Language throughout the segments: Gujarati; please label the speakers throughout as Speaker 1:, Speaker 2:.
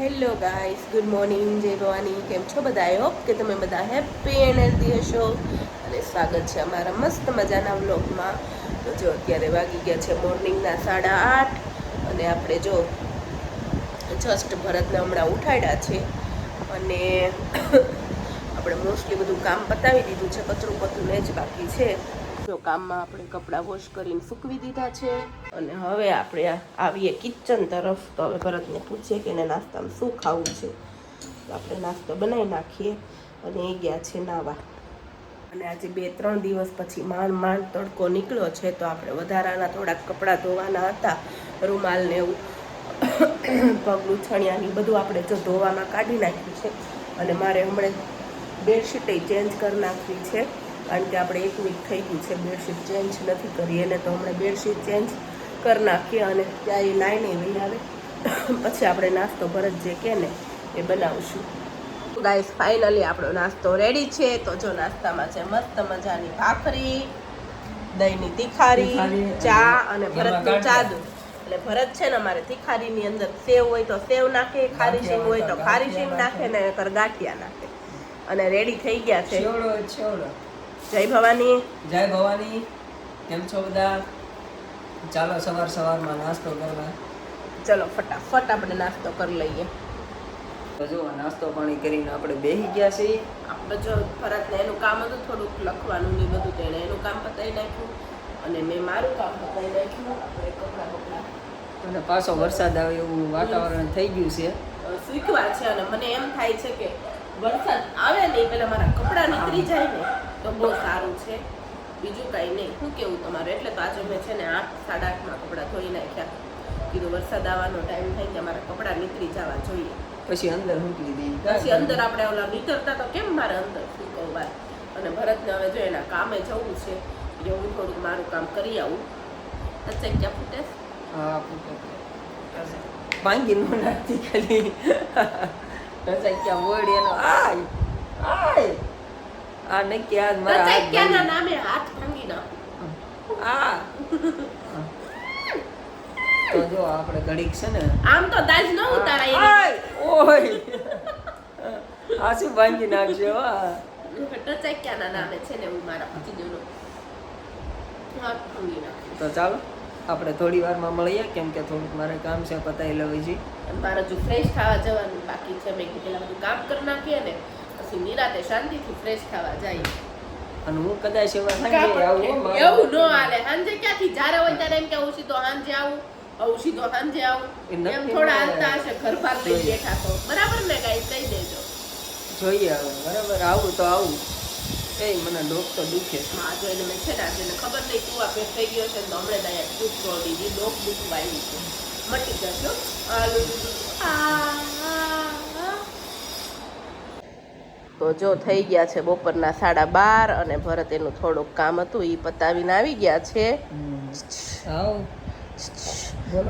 Speaker 1: હેલો ગાઈસ, ગુડ મોર્નિંગ, જય ભવાની. કેમ છો બધા? આઈ હોપ કે તમે બધા હેપી એન્ડ હેલ્ધી હશો. અને સ્વાગત છે અમારા મસ્ત મજાના વ્લોગમાં. તો જો અત્યારે વાગી ગયા છે મોર્નિંગના સાડા આઠ. અને આપણે જો જસ્ટ ભરતને હમણાં ઉઠાડ્યા છે. અને આપણે મોસ્ટલી બધું કામ પતાવી દીધું છે, કચરું પતું ને જ બાકી છે. જો કામમાં આપણે કપડાં વોશ કરીને સૂકવી દીધા છે. અને હવે આપણે આવીએ કિચન તરફ. તો હવે ભરતને પૂછીએ કે એને નાસ્તામાં શું ખાવું છે. તો આપણે નાસ્તો બનાવી નાખીએ અને એ ગયા છે નાવા. અને આજે બે ત્રણ દિવસ પછી માંડ માંડ તડકો નીકળ્યો છે તો આપણે વધારાના થોડાક કપડાં ધોવાના હતા. રૂમાલ ને એવું. પગલું છણિયાની બધું આપણે જો ધોવામાં કાઢી નાખ્યું છે. અને મારે હમણાં બેડશીટ ચેન્જ કરી નાખવી છે. કારણ કે આપણે એક વીક થઈ ગયું છે બેડશીટ ચેન્જ નથી કરી એને તો હમણાં બેડશીટ ચેન્જ કરી નાખીએ અને ત્યાં એ લાઈને વહી આવે. પછી આપણે નાસ્તો ભરત જે કે ને એ બનાવશું. ગાઈસ ફાઇનલી આપણો નાસ્તો રેડી છે. તો જો નાસ્તામાં છે મસ્ત મજાની ભાખરી દહીંની તિખારી ચા અને ભરતનું ચાદુ એટલે ભરત છે ને અમારે તિખારીની અંદર સેવ હોય તો સેવ નાખે ખારી શીંગ હોય તો ખારી શીંગ નાખે ને કર ગાંઠિયા નાખે. અને રેડી થઈ ગયા છે. જય ભવાની.
Speaker 2: જય ભવાની. કેમ છો બધા? ચાલો સવાર સવારમાં નાસ્તો કરવા.
Speaker 1: ચલો ફટાફટ આપણે નાસ્તો કરી લઈએ.
Speaker 2: તો જો નાસ્તો પાણી કરીને આપણે બેસી ગયા છીએ.
Speaker 1: આપણે જો ભરતને એનું કામ હતું થોડુંક લખવાનું ને બધું તેણે એનું કામ પતાવી નાખ્યું. અને મેં મારું કામ પતાવી નાખ્યું. આપણે કપડાં કપડાં
Speaker 2: અને પાછો વરસાદ આવે એવું વાતાવરણ થઈ ગયું છે.
Speaker 1: શીખવા છે અને મને એમ થાય છે કે વરસાદ આવે નહીં પહેલાં મારા કપડાં નીકળી જાય ને તો બહુ સારું છે. બીજું કાંઈ નહીં. શું કેવું તમારે? એટલે તો આજે મેં છે ને આઠ સાડા આઠમાં કપડાં ધોઈ નાખ્યા. કીધું વરસાદ આવવાનો ટાઈમ થાય કે મારા કપડાં નીકળી જવા જોઈએ.
Speaker 2: પછી અંદર મૂકી દઈ
Speaker 1: પછી અંદર આપણે ઓલા નીકળતા તો કેમ મારે અંદર સૂકવવા અને ભરતને હવે જો એના કામે જવું છે. એટલે હું થોડુંક મારું કામ કરી આવું. અચ્છા ક્યાં ફૂટે?
Speaker 2: હા માંગી નો નાખતી ખાલી. ક્યાં વડ એનો? આય આય. આ આજ મારા હાથ
Speaker 1: ક્યાંના. નામે હાથ ભાંગી નાખું?
Speaker 2: આ. તો જો આપણે ઘડીક છે ને.
Speaker 1: આમ તો દાજ ન ઉતારાય
Speaker 2: ઓય. આ શું ભાંગી નાખશે હા
Speaker 1: ટચાક્યાના નામે છે ને હું મારા પતિદેવનો હાથ ભાંગી નાખ્યો
Speaker 2: તો ચાલો આપણે થોડી વારમાં મળીએ કેમ કે થોડુંક મારે કામ છે પતાવી લેવું છે.
Speaker 1: મારે જો ફ્રેશ થવા જવાનું બાકી છે મેં કીધું બધું કામ કરી નાખીએ ને. પછી નિરાતે શાંતિથી ફ્રેશ થવા જાય.
Speaker 2: અને હું કદાચ એવા સાંજે આવું
Speaker 1: એવું ન હાલે. સાંજે ક્યાંથી? જ્યારે હોય ત્યારે એમ કે હું સીધો સાંજે આવું આવું સીધો સાંજે આવું. એમ થોડા હાલતા હશે ઘર બહાર લઈ બેઠા તો. બરાબર ને ગાઈ કહી દેજો.
Speaker 2: જોઈએ હવે. બરાબર આવું તો આવું. એ મને ડોક તો દુખે.
Speaker 1: હા જો એને મેં છે ને આજે ખબર નહીં કુવા પેટ થઈ ગયો છે તો હમણાં દયા ટૂપ છોડી દીધી ડોક દુખવા આવી છે. મટી જશો આલુ તો જો થઈ ગયા છે બપોરના સાડા બાર અને ભરત એનું થોડુંક કામ હતું એ પતાવીને આવી ગયા છે.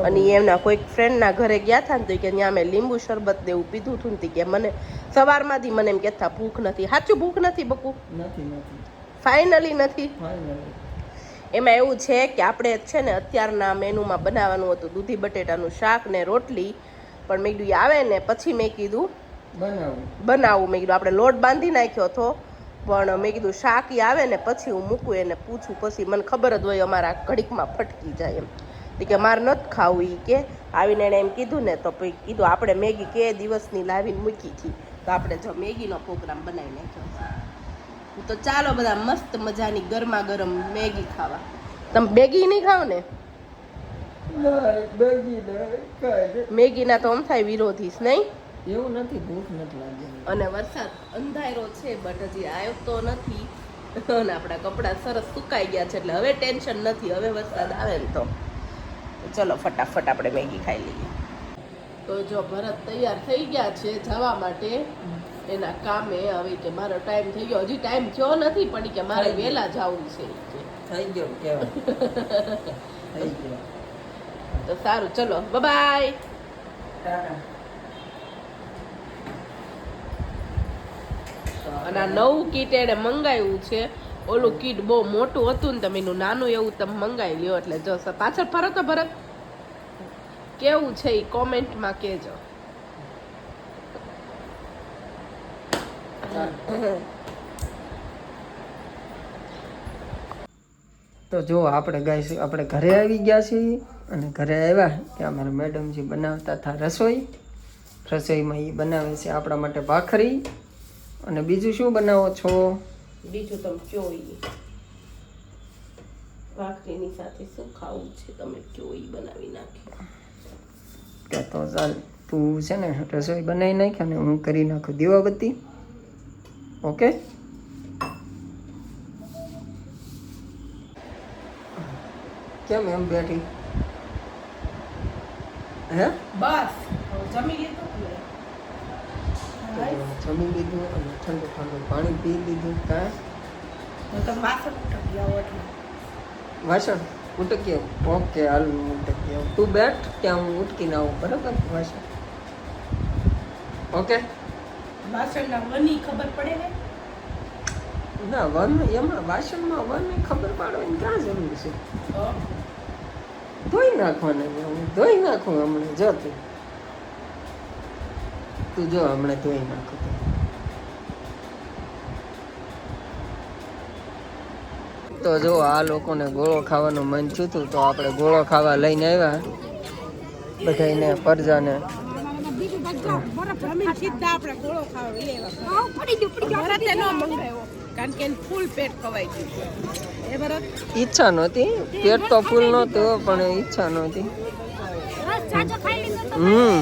Speaker 1: અને એમના કોઈક ફ્રેન્ડના ઘરે ગયા હતા ને તો કે ત્યાં મેં લીંબુ શરબત એવું પીધું હતું ને કે મને સવારમાંથી મને એમ કહેતા ભૂખ નથી. સાચું ભૂખ નથી બકુ? ફાઇનલી નથી. એમાં એવું છે કે આપણે છે ને અત્યારના મેનુમાં બનાવવાનું હતું દૂધી બટેટાનું શાક ને રોટલી પણ મેં કીધું આવે ને પછી મેં કીધું
Speaker 2: બનાવું.
Speaker 1: બનાવું. મેં કીધું આપણે લોટ બાંધી નાખ્યો હતો પણ મેં કીધું શાક આવે ને પછી હું મૂકું એને પૂછું પછી મને ખબર જ હોય અમારા ઘડીકમાં ફટકી જાય એમ. તો કે મારે નથી ખાવું એ કે. આવીને એણે એમ કીધું ને તો પછી કીધું આપણે મેગી કે દિવસની લાવીને મૂકી હતી. તો આપણે જો મેગીનો પ્રોગ્રામ બનાવી નાખ્યો તો ચાલો બધા મસ્ત મજાની ગરમા ગરમ મેગી ખાવા. તમે મેગી નહીં ખાવ ને? મેગીના તો આમ થાય વિરોધીશ નહીં?
Speaker 2: એવું નથી ભૂખ નથી લાગી
Speaker 1: અને વરસાદ અંધારો છે બટ હજી આવ્યો તો નથી. અને આપણા કપડાં સરસ સુકાઈ ગયા છે એટલે હવે ટેન્શન નથી હવે વરસાદ આવે ને તો. ચલો ફટાફટ આપણે મેગી ખાઈ લઈએ. તો જો ભરત તૈયાર થઈ ગયા છે જવા માટે એના કામે હવે કે મારો ટાઈમ થઈ ગયો. હજી ટાઈમ થયો નથી પણ કે મારે વહેલા જવું છે.
Speaker 2: થઈ ગયો કેવાય.
Speaker 1: તો સારું ચલો બાય
Speaker 2: ટાટા.
Speaker 1: અને આ નવું કીટ એણે મંગાવ્યું છે. ઓલું કીટ બહુ મોટું હતું ને તમે એનું નાનું એવું તમે મંગાવી લ્યો એટલે જો પાછળ ફરો તો ભરત. કેવું છે એ કોમેન્ટમાં કહેજો
Speaker 2: તો જો આપણે ગાઈસ, આપણે ઘરે આવી ગયા છીએ અને ઘરે આવ્યા કે અમારા મેડમજી બનાવતા હતા રસોઈ. રસોઈમાં એ બનાવે છે આપણા માટે ભાખરી. અને બીજું શું બનાવો છો?
Speaker 1: બીજું તમે ચોઈ ઈ ભાખરીની સાથે શું ખાવું છે તમે ચોઈ ઈ બનાવી નાખ્યો
Speaker 2: કે તો ચાલ તું છે ને રસોઈ બનાવી નાખ અને હું કરી નાખું. દીવાબત્તી? ઓકે? કેમ એમ બેઠી? હે?
Speaker 1: બસ જમી લીધું.
Speaker 2: જમી લીધું અને ઠંડુ ઠંડુ પાણી પી લીધું. કાં?
Speaker 1: વાસણ
Speaker 2: ઉટકી આવું ઓકે હાલ હું ઉટકી આવું. તું બેઠ ત્યાં હું ઉટકીને આવું બરાબર? વાસણ. ઓકે?
Speaker 1: વાસણના વની ખબર પડે ને?
Speaker 2: ના વન એમાં વાસણમાં વનની ખબર પાડવાની ક્યાં જરૂર છે? ધોઈ નાખવાના ધોઈ નાખું હમણાં જો તું જો હમણાં ધોઈ નાખું તો. જો આ લોકોને ગોળો ખાવાનું મન થયું હતું તો આપણે ગોળો ખાવા લઈને આવ્યા. બધાને પરજાને.
Speaker 1: જમીન સીધા આપણે ગોળો ખાવા લેવા ભરતે ન મંગાવ્યો કારણ કે એને ફૂલ પેટ ખવાઈ ગયું એ ભરત
Speaker 2: ઈચ્છા નહોતી. પેટ તો ફૂલ નહોતું પણ ઈચ્છા નહોતી. હમ.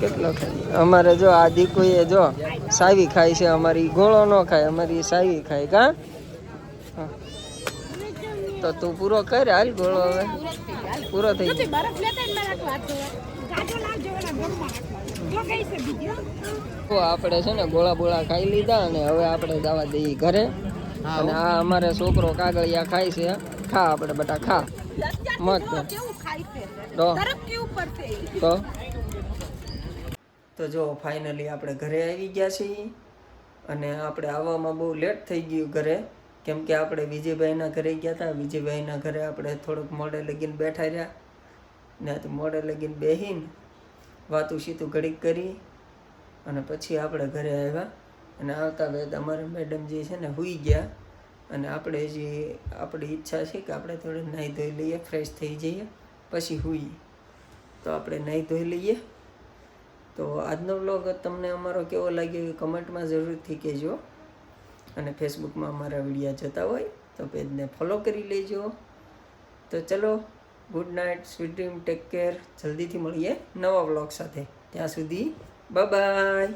Speaker 2: કેટલો ખાય? અમારે જો આ દીકુએ જો સાવી ખાય છે અમારી ગોળો ન ખાય અમારી સાવી ખાય કા? હા. તો તું પૂરો કર હાલ ગોળો હવે. પૂરો થઈ ગયો. આપણે છે ને ગોળા બોળા ખાઈ લીધા અને હવે આપણે જવા દઈએ ઘરે. અને આ અમારે છોકરો કાગળિયા ખાય છે. ખા આપણે બધા ખા. તો તો? તો જો ફાઇનલી આપણે ઘરે આવી ગયા છીએ અને આપણે આવવામાં બહુ લેટ થઈ ગયું ઘરે. કેમ કે આપણે વિજયભાઈના ઘરે ગયા હતા. વિજયભાઈના ઘરે આપણે થોડુંક મોડે લગીને બેઠા રહ્યા. ને તો મોડે લગીને બેહીને વાતું સીતું ઘડીક કરી અને પછી આપણે ઘરે આવ્યા. અને આવતા વેદ અમારા મેડમજી છે ને હુઈ ગયા. અને આપણે જે આપણી ઈચ્છા છે કે આપણે થોડી નાહી ધોઈ લઈએ ફ્રેશ થઈ જઈએ, પછી હુઈએ. તો આપણે નાહી ધોઈ લઈએ. તો આજનો વ્લોગ તમને અમારો કેવો લાગ્યો એ કમેન્ટમાં જરૂરથી કહેજો. અને ફેસબુકમાં અમારા વિડીયા જોતા હોય તો પેજને ફોલો કરી લેજો. તો ચલો good night sweet dream take care જલ્દીથી મળીએ નવા વ્લોગ સાથે. ત્યાં સુધી બાય